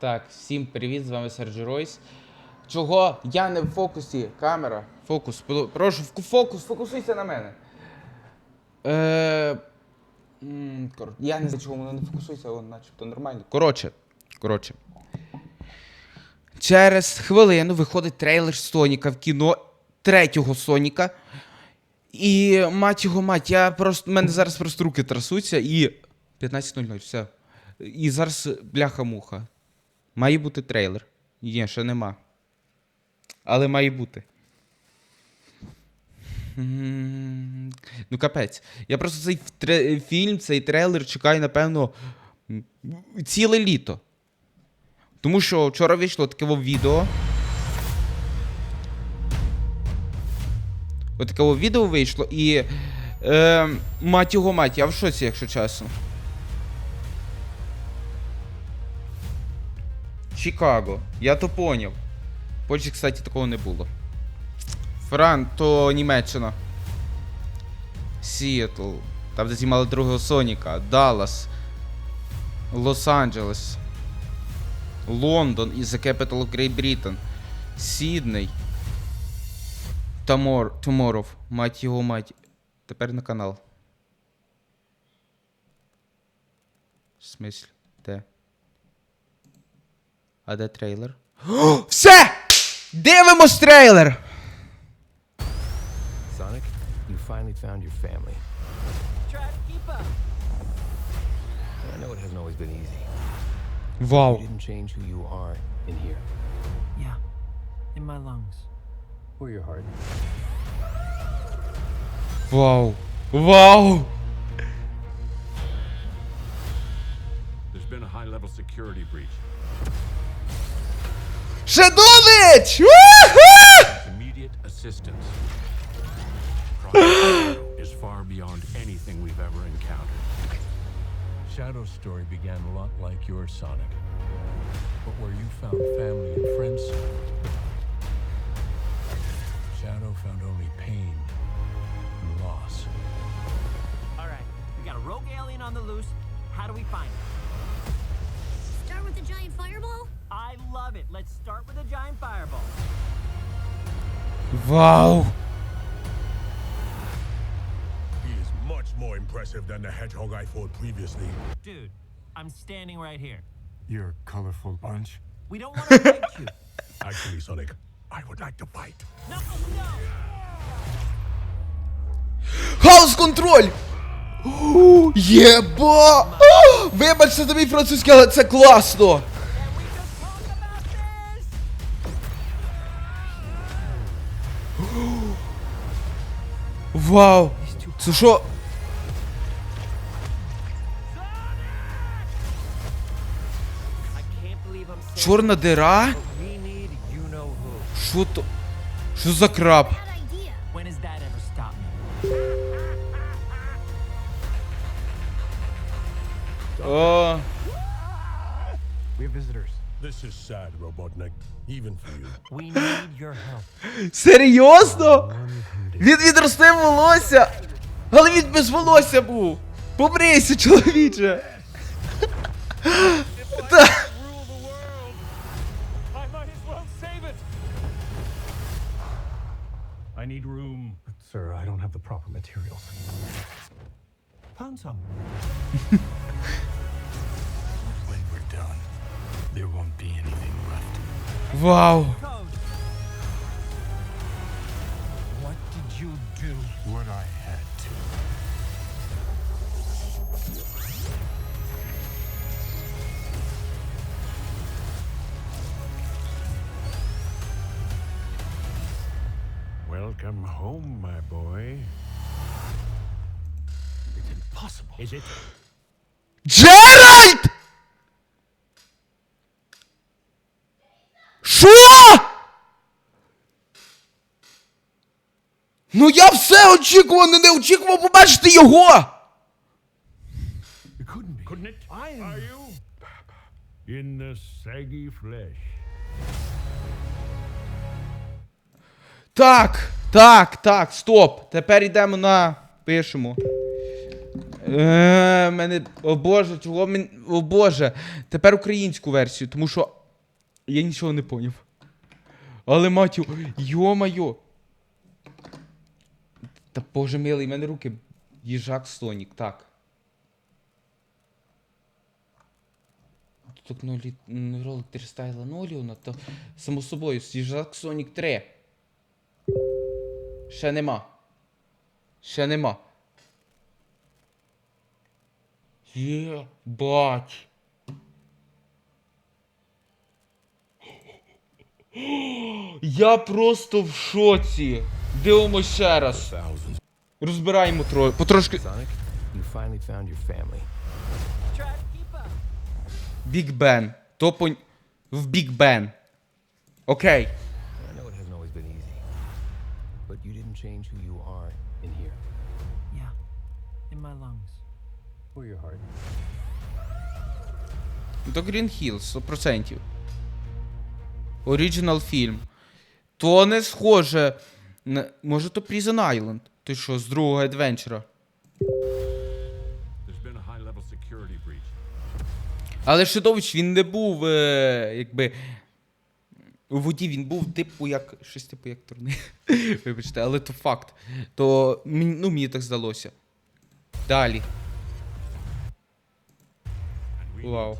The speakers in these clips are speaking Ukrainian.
Так, всім привіт, з вами Серджі Ройс. Чого? Я не в фокусі. Камера. Фокус. Прошу, фокус, фокусуйся на мене. Е, Я не знаю, чого воно не фокусується, воно начебто нормально. Коротше, коротше. Через хвилину виходить трейлер Соніка в кіно третього Соніка. І мать його мать, я просто. в мене зараз просто руки трасуться і. 15.00, все. І зараз бляха-муха. Має бути трейлер. Ні, ще нема. Але має бути. Ну, капець. Я просто цей тре- фільм, цей трейлер чекаю, напевно, ціле літо. Тому що вчора вийшло таке відео. Отаке відео вийшло і. Е, мать його мать, я в шоці, якщо чесно. Чикаго. Я то поняв. В Польщі, кстати, такого не було. Фран, то Німеччина. Сіетл. Там де знімали другого Соніка. Даллас. Лос-Анджелес. Лондон і The Capital of Great Britain. Сідней. Тамор. Томоров. Мать його мать. Тепер на канал. В смислі? Де? А де трейлер? О, все! Дивимось трейлер! Sonic, you finally found your family. Try to keep up. I know it hasn't always been easy. You Вау. didn't change who you are in here Yeah, in my lungs. or your heart. Вау. Вау! There's been a high level security breach. Шедович! Уху! Immediate assistance. Project is far beyond anything we've ever encountered. Shadow's story began a lot like yours, Sonic. But where you found family and friends, Shadow found only pain and loss. All right, we got a rogue alien on the loose. How do we find it? Start with the giant fireball? I love it. Let's start with a giant fireball. Вау! He is much more impressive than the hedgehog I fought previously. Dude, I'm standing right here. You're a colorful bunch. We don't want to fight you. Actually, Sonic, I would like to fight. No, no. Хаус контроль! О, Єба! О, Вибачте за мій французький, але це класно! Вау! Це що? Чорна дира? Що то? Що за краб? О, серйозно? Він відростив волосся! Але він без волосся був! Побрийся, чоловіче! I need room. Sir, I don't have the proper materials. Found some. When we're done, there won't be anything left. Вау! Welcome home, my boy. It's impossible. Is it? Джеральд! Що? Ну я все очікував, але не очікував побачити його! It couldn't be. Couldn't it? I am. Are you? In the saggy flesh. Так, так, так, стоп. Тепер йдемо на. Пишемо. Е, мене. О боже, чого мен. О боже. Тепер українську версію, тому що. Я нічого не поняв. Але матю. Йо-майо. Та боже милий, в мене руки. Їжак Сонік, так. Тут ролик Трістайла Ноліона, то само собою, Їжак Сонік 3. Ще нема. Ще нема. Є, бать. Я просто в шоці. Дивимось ще раз. Розбираємо тро... потрошки. Sonic, you finally found your family. Try to keep up. Біг Бен. Топонь в Біг Бен. Окей. Change who you are in here Yeah. In my lungs. or your heart. До Green Hills, 100%. Оригінал фільм. То не схоже. На... Може, то Prison Island. Ти що, з другого адвенчера. Але Шедович він не був, е, якби. У воді він був типу як. Щось типу як турни. Вибачте, але то факт. То ну, мені так здалося. Далі. We Wow.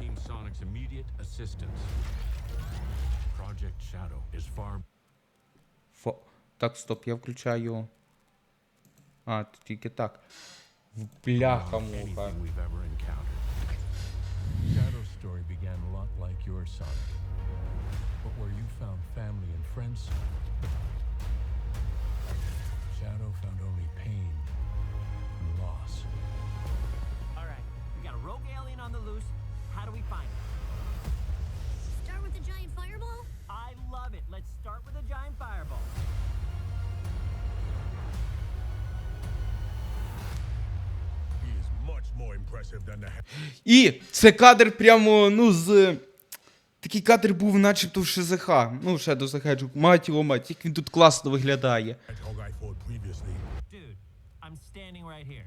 Фо... Так, стоп, я включаю. А, тільки так. В family and friends, Shadow found only pain and loss. All right. We got a rogue alien on the loose. How do we find it? Start with the giant fireball? I love it. Let's start with a giant fireball. He is much more impressive than the he- І це кадр прямо, ну, з. Такий кадр був начебто в ШЗХ. Ну, ще до Захеджу. Мать його мать, як він тут класно виглядає. hedgehog I fought previously. Dude, I'm standing right here.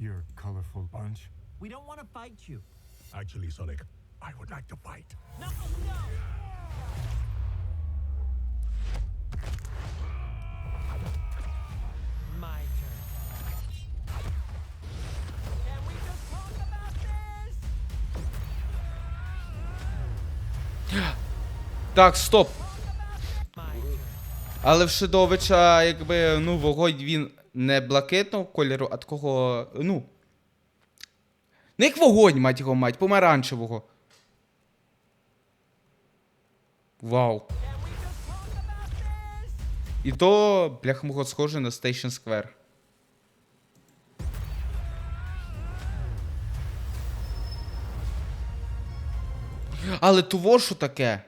You're a colorful bunch. We don't want to fight you. Actually, Sonic, I would like to fight. No, no. Так, стоп. Але в Шедовича, якби, ну, вогонь він не блакитного кольору, а такого, ну. Не як вогонь, мать його мать, помаранчевого. Вау. І то, бляха мого, схоже на Station Square. Але того, що таке?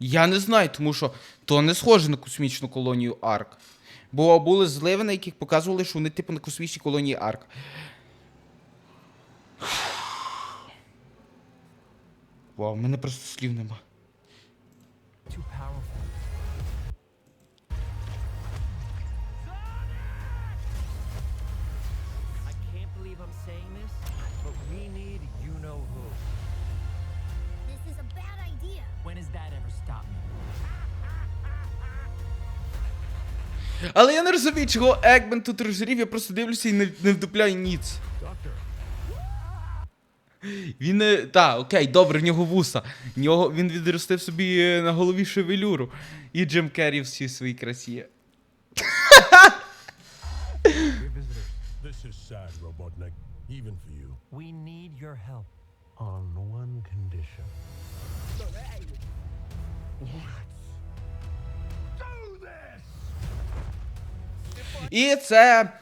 Я не знаю, тому що то не схоже на космічну колонію Арк. Бо були зливи, на яких показували, що вони типу на космічній колонії Арк. Вау, в мене просто слів нема. Але я не розумію, чого Екмен тут розжирів, я просто дивлюся і не, не вдупляю ніц. Він не. Та, окей, добре, в нього вуса. В нього, він відростив собі е, на голові шевелюру. І Джим Керрі всі в своїй красі. This is sad, Robotnik, even for you. We need your help. On one condition. І це.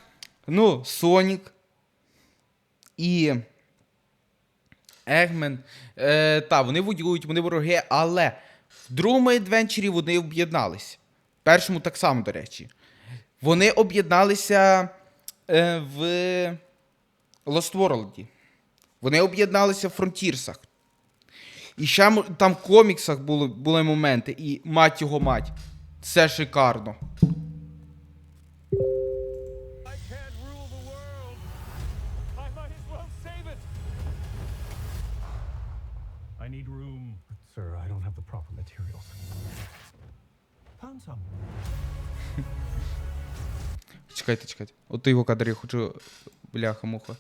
Ну, Сонік. І. Егмен. Е, та, вони воюють, вони вороги, але в другому адвенчері вони об'єднались. Першому так само, до речі. Вони об'єдналися е, в Lost World. Вони об'єдналися в Фронтірсах. І ще там в коміксах були, були моменти, і мать його мать. Це шикарно. Some. Чекайте, чекайте. От його кадр я хочу. Бляха-муха.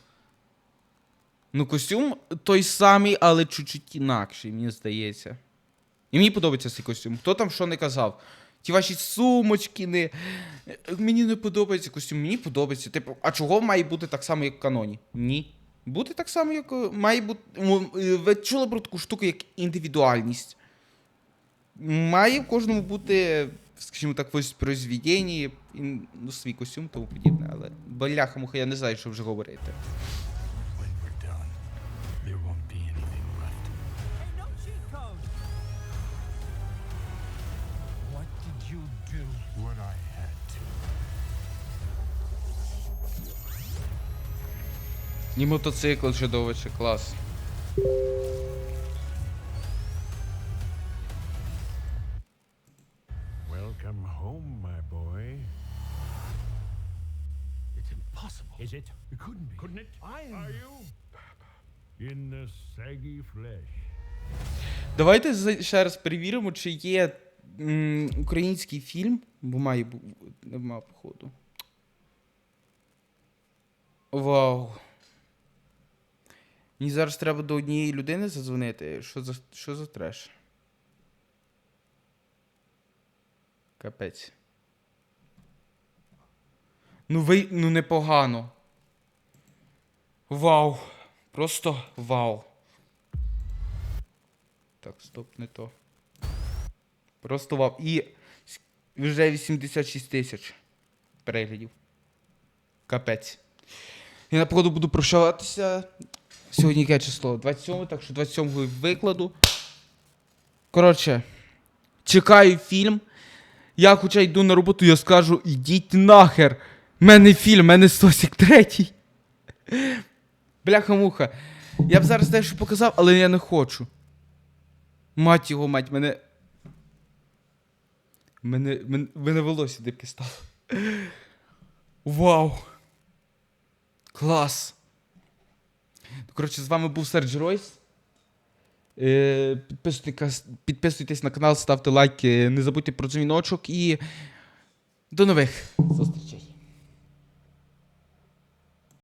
Ну, костюм той самий, але чуть-чуть інакший, мені здається. І мені подобається цей костюм. Хто там що не казав? Ті ваші сумочки не. Мені не подобається костюм, мені подобається. Типу, а чого має бути так само, як в каноні? Ні. Бути так само, як має бути. Е, Ви чули про таку штуку, як індивідуальність. Має в кожному бути, скажімо так, воспроизведенні, і, ну, свій костюм тому подібне, але бляха-муха, я не знаю, що вже говорити. When we're done, there home, my boy. It's impossible. Is it? It couldn't be. Couldn't it? I am. Are you? In the saggy flesh. Давайте ще раз перевіримо, чи є м, український фільм, бо має нема, походу. Вау. Мені зараз треба до однієї людини задзвонити. Що за, що за треш? Капець. Ну ви. Ну непогано. Вау. Просто вау. Так, стоп, не то. Просто вау. І вже 86 тисяч переглядів. Капець. Я напевно буду прощаватися. Сьогодні яке число? 27, так що 27 викладу. Коротше, чекаю фільм. Я хоча йду на роботу, я скажу, ідіть нахер. В мене фільм, в мене Сосік третій. Бляха-муха. Я б зараз дещо показав, але я не хочу. Мать його, мать, мене. Мене. Мене, мене волосся дибки стало. Вау! Клас! Коротше, з вами був Сердж Ройс. Е, підписуйтесь, підписуйтесь на канал, ставте лайки, не забудьте про дзвіночок і до нових зустрічей.